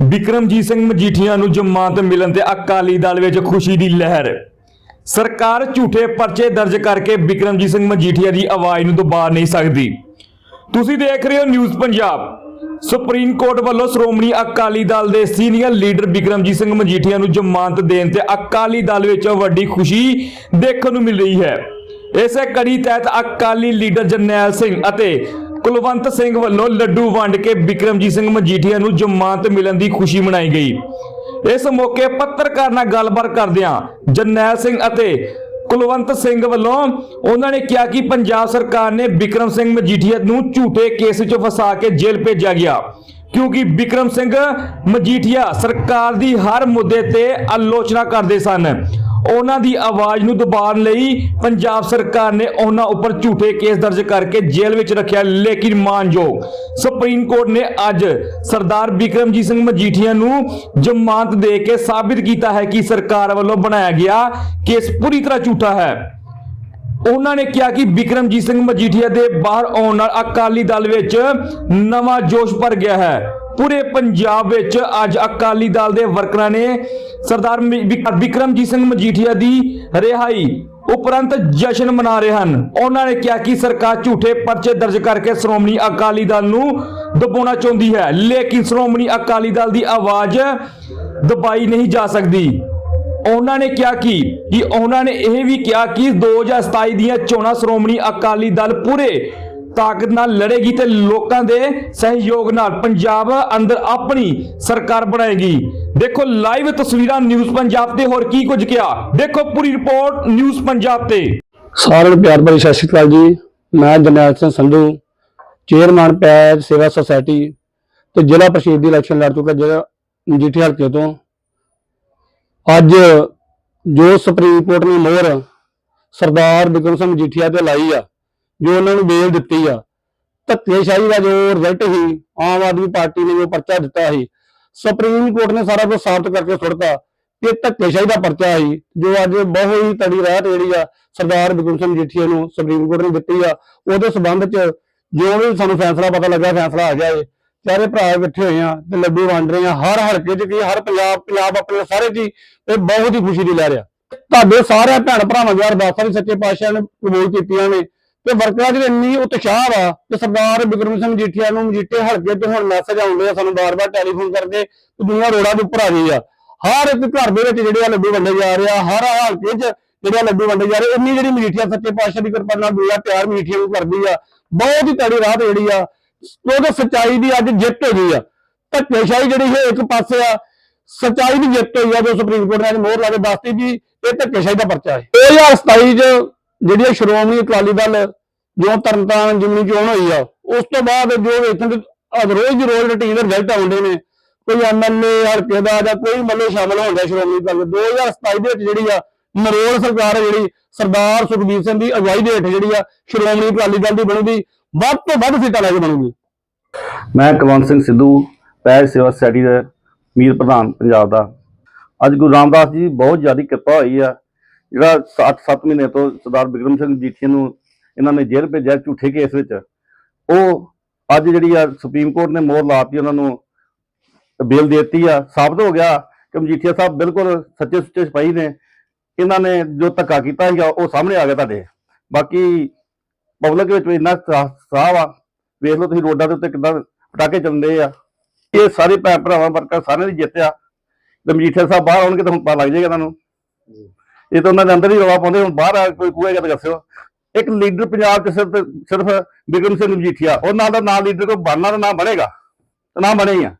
ਵਿਕਰਮਜੀਤ ਸਿੰਘ ਮਜੀਠੀਆ ਨੂੰ ਜ਼ਮਾਨਤ ਮਿਲਣ ਤੇ ਅਕਾਲੀ ਦਲ ਵਿੱਚ ਖੁਸ਼ੀ ਦੀ ਲਹਿਰ। ਸਰਕਾਰ ਝੂਠੇ ਪਰਚੇ ਦਰਜ ਕਰਕੇ ਵਿਕਰਮਜੀਤ ਸਿੰਘ ਮਜੀਠੀਆ ਦੀ ਆਵਾਜ਼ ਨੂੰ ਦਬਾ ਨਹੀਂ ਸਕਦੀ। ਤੁਸੀਂ ਦੇਖ ਰਹੇ ਹੋ ਨਿਊਜ਼ ਪੰਜਾਬ। ਸੁਪਰੀਮ ਕੋਰਟ ਵੱਲੋਂ ਸ਼੍ਰੋਮਣੀ ਅਕਾਲੀ ਦਲ ਦੇ ਸੀਨੀਅਰ ਲੀਡਰ ਵਿਕਰਮਜੀਤ ਸਿੰਘ ਮਜੀਠੀਆ ਨੂੰ ਜ਼ਮਾਨਤ ਦੇਣ ਤੇ ਅਕਾਲੀ ਦਲ ਵਿੱਚ ਵੱਡੀ ਖੁਸ਼ੀ ਦੇਖਣ ਨੂੰ ਮਿਲ ਰਹੀ ਹੈ। ਇਸੇ ਕੜੀ ਤਹਿਤ ਅਕਾਲੀ ਲੀਡਰ ਜਰਨੈਲ ਸਿੰਘ ਅਤੇ ਕੁਲਵੰਤ ਸਿੰਘ ਵੱਲੋਂ ਲੱਡੂ ਵੰਡ ਕੇ ਵਿਕਰਮਜੀਤ ਸਿੰਘ ਮਜੀਠੀਆ ਨੂੰ ਜ਼ਮਾਨਤ ਮਿਲਣ ਦੀ ਖੁਸ਼ੀ ਮਨਾਈ ਗਈ। ਇਸ ਮੌਕੇ ਪੱਤਰਕਾਰ ਨਾਲ ਗੱਲਬਾਤ ਕਰਦਿਆਂ ਜਰਨੈਲ ਸਿੰਘ ਅਤੇ ਕੁਲਵੰਤ ਸਿੰਘ ਵੱਲੋਂ ਉਹਨਾਂ ਨੇ ਕਿਹਾ ਕਿ ਪੰਜਾਬ ਸਰਕਾਰ ਨੇ ਬਿਕਰਮ ਸਿੰਘ ਮਜੀਠੀਆ ਨੂੰ ਝੂਠੇ ਕੇਸ ਚ ਫਸਾ ਕੇ ਜੇਲ੍ਹ ਭੇਜਿਆ ਗਿਆ। ਕਿਉਂਕਿ ਬਿਕਰਮ ਸਿੰਘ ਮਜੀਠੀਆ ਸਰਕਾਰ ਦੀ ਹਰ ਮੁੱਦੇ ਤੇ ਆਲੋਚਨਾ ਕਰਦੇ ਸਨ। ਉਹਨਾਂ ਦੀ ਆਵਾਜ਼ ਨੂੰ ਦਬਾਉਣ ਲਈ ਪੰਜਾਬ ਸਰਕਾਰ ਨੇ ਉਹਨਾਂ ਉੱਪਰ ਝੂਠੇ ਕੇਸ ਦਰਜ ਕਰਕੇ ਜੇਲ੍ਹ ਵਿੱਚ ਰੱਖਿਆ, ਲੇਕਿਨ ਮਾਨਯੋਗ ਸੁਪਰੀਮ ਕੋਰਟ ਨੇ ਅੱਜ ਸਰਦਾਰ ਵਿਕਰਮਜੀਤ ਸਿੰਘ ਮਜੀਠੀਆ ਨੂੰ ਜ਼ਮਾਨਤ ਦੇ ਕੇ ਸਾਬਿਤ ਕੀਤਾ ਹੈ ਕਿ ਸਰਕਾਰ ਵੱਲੋਂ ਬਣਾਇਆ ਗਿਆ ਕੇਸ ਪੂਰੀ ਤਰ੍ਹਾਂ ਝੂਠਾ ਹੈ। ਉਹਨਾਂ ਨੇ ਕਿਹਾ ਕਿ ਬਿਕਰਮਜੀਤ ਸਿੰਘ ਮਜੀਠੀਆ ਦੇ ਬਾਹਰ ਆਉਣ ਨਾਲ ਅਕਾਲੀ ਦਲ ਵਿੱਚ ਨਵਾਂ ਜੋਸ਼ ਭਰ ਗਿਆ ਹੈ। ਪੂਰੇ ਪੰਜਾਬ ਵਿੱਚ ਅੱਜ ਅਕਾਲੀ ਦਲ ਦੇ ਵਰਕਰਾਂ ਨੇ ਸਰਦਾਰ ਵਿਕਰਮਜੀਤ ਸਿੰਘ ਮਜੀਠੀਆ ਦੀ ਰਿਹਾਈ ਉਪਰੰਤ ਜਸ਼ਨ ਮਨਾ ਰਹੇ ਹਨ। ਉਹਨਾਂ ਨੇ ਕਿਹਾ ਕਿ ਸਰਕਾਰ ਝੂਠੇ ਪਰਚੇ ਦਰਜ ਕਰਕੇ ਸ਼੍ਰੋਮਣੀ ਅਕਾਲੀ ਦਲ ਨੂੰ ਦਬਾਉਣਾ ਚਾਹੁੰਦੀ ਹੈ, ਲੇਕਿਨ ਸ਼੍ਰੋਮਣੀ ਅਕਾਲੀ ਦਲ ਦੀ ਆਵਾਜ਼ ਦਬਾਈ ਨਹੀਂ ਜਾ ਸਕਦੀ। ਉਹਨਾਂ ਨੇ ਕਿਹਾ ਕਿ ਕਿ ਉਹਨਾਂ ਨੇ ਇਹ ਵੀ ਕਿਹਾ ਕਿ 2027 ਦੀਆਂ ਚੋਣਾਂ ਸ਼੍ਰੋਮਣੀ ਅਕਾਲੀ ਦਲ ਪੂਰੇ ਤਾਕਤ ਨਾਲ ਲੜੇਗੀ ਤੇ ਲੋਕਾਂ ਦੇ ਸਹਿਯੋਗ ਨਾਲ ਪੰਜਾਬ ਅੰਦਰ ਆਪਣੀ ਸਰਕਾਰ ਬਣਾਏਗੀ। ਦੇਖੋ ਲਾਈਵ ਤਸਵੀਰਾਂ ਨਿਊਜ਼ ਪੰਜਾਬ ਤੇ, ਹੋਰ ਕੀ ਕੁਝ ਕਿਹਾ? ਦੇਖੋ ਪੂਰੀ ਰਿਪੋਰਟ ਨਿਊਜ਼ ਪੰਜਾਬ ਤੇ। ਸਾਰਿਆਂ ਨੂੰ ਪਿਆਰ ਭਰੀ ਸਤਿ ਸ਼੍ਰੀ ਅਕਾਲ ਜੀ। ਮੈਂ ਜਰਨੈਲ ਸਿੰਘ ਸੰਧੂ, ਚੇਅਰਮੈਨ ਪੈਜ ਸੇਵਾ ਸੁਸਾਇਟੀ ਤੇ ਜ਼ਿਲ੍ਹਾ ਪ੍ਰਸ਼ਦ ਦੀ ਇਲੈਕਸ਼ਨ ਲੜ ਚੁੱਕਾ ਜਿਹੜਾ ਮਜੀਠੀ ਹਲਕੇ ਤੋਂ। ਅੱਜ ਜੋ ਸੁਪਰੀਮ ਕੋਰਟ ਨੇ ਮੋਹਰ ਸਰਦਾਰ ਬਿਕਰਮ ਸਿੰਘ ਮਜੀਠੀਆ ਤੇ ਲਾਈ ਆ ਜੋ ਉਹਨਾਂ ਨੂੰ ਬੇਲ ਦਿੱਤੀ ਆ। ਧੱਕੇਸ਼ਾਹੀ ਦਾ ਜੋ ਰਿਜ਼ਲਟ ਸੀ, ਆਮ ਆਦਮੀ ਪਾਰਟੀ ਨੇ ਜੋ ਪਰਚਾ ਦਿੱਤਾ ਸੀ, ਸੁਪਰੀਮ ਕੋਰਟ ਨੇ ਸਾਰਾ ਕੁਝ ਸਾਬਤ ਕਰਕੇ ਸੁੱਟਤਾ। ਕਿ ਧੱਕੇਸ਼ਾਹੀ ਦਾ ਪਰਚਾ ਸੀ, ਜੋ ਅੱਜ ਬਹੁਤ ਹੀ ਤੜੀ ਰਾਹਤ ਜਿਹੜੀ ਆ, ਸਰਦਾਰ ਬਿਕਰਮ ਸਿੰਘ ਮਜੀਠੀਆ ਨੂੰ ਸੁਪਰੀਮ ਕੋਰਟ ਨੇ ਦਿੱਤੀ ਆ। ਉਹਦੇ ਸਬੰਧ ਚ ਜੋ ਵੀ ਸਾਨੂੰ ਫੈਸਲਾ ਪਤਾ ਲੱਗਾ, ਫੈਸਲਾ ਆ ਗਿਆ ਏ ਚਾਰੇ ਭਰਾ ਇਕੱਠੇ ਹੋਏ ਆ ਤੇ ਲੱਡੂ ਵੰਡ ਰਹੇ ਆ। ਹਰ ਹਲਕੇ ਚ ਕੀ ਹਰ ਪੰਜਾਬ ਪੰਜਾਬ ਆਪਣੇ ਸਾਰੇ ਜੀ ਇਹ ਬਹੁਤ ਹੀ ਖੁਸ਼ੀ ਦੀ ਲਹਿਰ ਆ। ਤੁਹਾਡੇ ਸਾਰੇ ਭੈਣ ਭਰਾਵਾਂ ਦੀ ਅਰਦਾਸਾਂ ਵੀ ਸੱਚੇ ਪਾਤਸ਼ਾਹ ਨੇ ਕਬੂਲ ਕੀਤੀਆਂ ਨੇ। ਤੇ ਵਰਕਰਾਂ ਦੀ ਇੰਨੀ ਉਤਸ਼ਾਹ ਵਾ ਕਿ ਸਰਦਾਰ ਬਿਕਰਮ ਸਿੰਘ ਮਜੀਠੀਆ ਨੂੰ ਮਜੀਠੇ ਹਲਕੇ ਤੋਂ ਹੁਣ ਮੈਸੇਜ ਆਉਂਦੇ ਆ ਸਾਨੂੰ ਬਾਰ-ਬਾਰ ਟੈਲੀਫੋਨ ਕਰਕੇ ਕਿ ਦੁਨੀਆ ਰੋਡਾਂ ਦੇ ਉੱਪਰ ਆ ਗਈ ਆ। ਹਰ ਇੱਕ ਘਰ ਦੇ ਵਿੱਚ ਜਿਹੜੇ ਆ ਲੱਡੂ ਵੰਡੇ ਜਾ ਰਹੇ ਆ, ਹਰ ਹਲਕੇ 'ਚ ਜਿਹੜੇ ਆ ਲੱਡੂ ਵੰਡੇ ਜਾ ਰਹੇ ਇੰਨੀ ਜਿਹੜੀ ਮਜੀਠੀਆ ਸੱਚੇ ਪਾਤਸ਼ਾਹ ਦੀ ਕਿਰਪਾ ਨਾਲ ਦੁਆ ਪਿਆਰ ਮਜੀਠੀਆ ਨੂੰ ਕਰਦੀ ਆ, ਬਹੁਤ ਹੀ ਤੜੀ ਰਾਤ ਜਿਹੜੀ ਆ, ਉਹਦੇ ਸੱਚਾਈ ਦੀ ਅੱਜ ਜਿੱਤ ਹੋ ਗਈ ਆ। ਧੱਕੇਸ਼ਾਹੀ ਜਿਹੜੀ ਹੈ ਇੱਕ ਪਾਸੇ ਆ, ਸੱਚਾਈ ਦੀ ਜਿੱਤ ਹੋਈ ਆ, ਜੋ ਸੁਪਰੀਮ ਕੋਰਟ ਨੇ ਅੱਜ ਮੋਹਰ ਲਾ ਕੇ ਦੱਸਤੀ ਵੀ ਇਹ ਧੱਕੇਸ਼ਾਹੀ ਦਾ ਪਰਚਾ ਹੈ। 2027 ਚ ਜਿਹੜੀ ਇਹ ਸ਼੍ਰੋਮਣੀ ਅਕਾਲੀ ਦਲ ਜੋ ਤਰਨਤਾਰਨ ਜਿਮਨੀ ਚੋਣ ਹੋਈ ਆ, ਉਸ ਤੋਂ ਬਾਅਦ ਜੋ ਵੇਖਣ ਰੋਜ਼ ਰੋਜ਼ ਰੁਟੀਨ ਦੇ ਰਿਜ਼ਲਟ ਆਉਂਦੇ ਨੇ, ਕੋਈ ਐਮਐਲਏ ਹਲਕੇ ਦਾ ਜਾਂ ਕੋਈ ਮੱਲੇ ਸ਼ਾਮਲ ਹੁੰਦਾ ਸ਼੍ਰੋਮਣੀ ਅਕਾਲੀ 2027 ਦੇ ਵਿੱਚ ਜਿਹੜੀ ਆ ਨਰੋਲ ਸਰਕਾਰ ਜਿਹੜੀ, ਸਰਦਾਰ ਸੁਖਬੀਰ ਸਿੰਘ ਦੀ ਅਗਵਾਈ ਦੇ ਹੇਠ ਜਿਹੜੀ ਆ ਸ਼੍ਰੋਮਣੀ ਅਕਾਲੀ ਦਲ ਦੀ ਬਣੂਗੀ, ਵੱਧ ਤੋਂ ਵੱਧ ਸੀਟਾਂ ਲੈ ਕੇ ਬਣੂਗੀ। ਮੈਂ ਕੁਲਵੰਤ ਸਿੰਘ ਸਿੱਧੂ, ਪੈਰ ਸੇਵਾ ਸੁਸਾਇਟੀ ਦਾ ਮੀਰ ਪ੍ਰਧਾਨ ਪੰਜਾਬ ਦਾ। ਅੱਜ ਗੁਰੂ ਰਾਮਦਾਸ ਜੀ ਬਹੁਤ ਜ਼ਿਆਦਾ ਕਿਰਪਾ ਹੋਈ ਆ ਜਿਹੜਾ 7-7 ਮਹੀਨੇ ਤੋਂ ਸਰਦਾਰ ਬਿਕਰਮ ਸਿੰਘ ਜੀਠੀ ਨੂੰ ਇਹਨਾਂ ਨੇ ਜੇਲ੍ਹ ਭੇਜਿਆ ਝੂਠੇ ਕੇਸ ਵਿੱਚ। ਉਹ ਅੱਜ ਜਿਹੜੀ ਆ ਸੁਪਰੀਮ ਕੋਰਟ ਨੇ ਮੋਹਰ ਲਾਤੀ ਉਹਨਾਂ ਨੂੰ, ਬੇਲ ਦਿੱਤੀ ਆ। ਸਾਬਤ ਹੋ ਗਿਆ ਕਿ ਮਜੀਠੀਆ ਸਾਹਿਬ ਬਿਲਕੁਲ ਸੱਚੇ ਸੁੱਚੇ ਸਿਪਾਹੀ ਨੇ। ਇਹਨਾਂ ਨੇ ਜੋ ਧੱਕਾ ਕੀਤਾ ਸੀਗਾ, ਉਹ ਸਾਹਮਣੇ ਆ ਗਿਆ ਤੁਹਾਡੇ। ਬਾਕੀ ਪਬਲਿਕ ਵਿੱਚ ਇੰਨਾ ਸਾਹ ਆ ਵਾ। ਵੇਖ ਲਓ ਤੁਸੀਂ ਰੋਡਾਂ ਦੇ ਉੱਤੇ ਕਿੱਦਾਂ ਪਟਾਕੇ ਚੱਲਦੇ ਆ। ਇਹ ਸਾਰੇ ਭੈਣ ਭਰਾਵਾਂ ਵਰਕਰ ਸਾਰਿਆਂ ਦੀ ਜਿੱਤ ਆ ਤੇ ਮਜੀਠੀਆ ਸਾਹਿਬ ਬਾਹਰ ਆਉਣਗੇ ਤਾਂ ਹੁਣ ਪਤਾ ਲੱਗ ਜਾਏਗਾ ਤੁਹਾਨੂੰ ਇਹ ਤਾਂ ਉਹਨਾਂ ਦੇ ਅੰਦਰ ਹੀ ਰੌਲਾ ਪਾਉਂਦੇ, ਹੁਣ ਬਾਹਰ ਆ ਕੋਈ ਕੂਏਗਾ ਤਾਂ ਦੱਸਿਓ। ਇੱਕ ਲੀਡਰ ਪੰਜਾਬ 'ਚ ਸਿਰਫ ਸਿਰਫ ਬਿਕਰਮ ਸਿੰਘ ਮਜੀਠੀਆ ਉਹ ਨਾਲ ਦਾ ਨਾਂ ਲੀਡਰ ਕੋ ਬਣਨਾ ਤਾਂ ਨਾ ਬਣੇਗਾ, ਤਾਂ ਨਾ ਬਣੇ ਹੀ ਆ।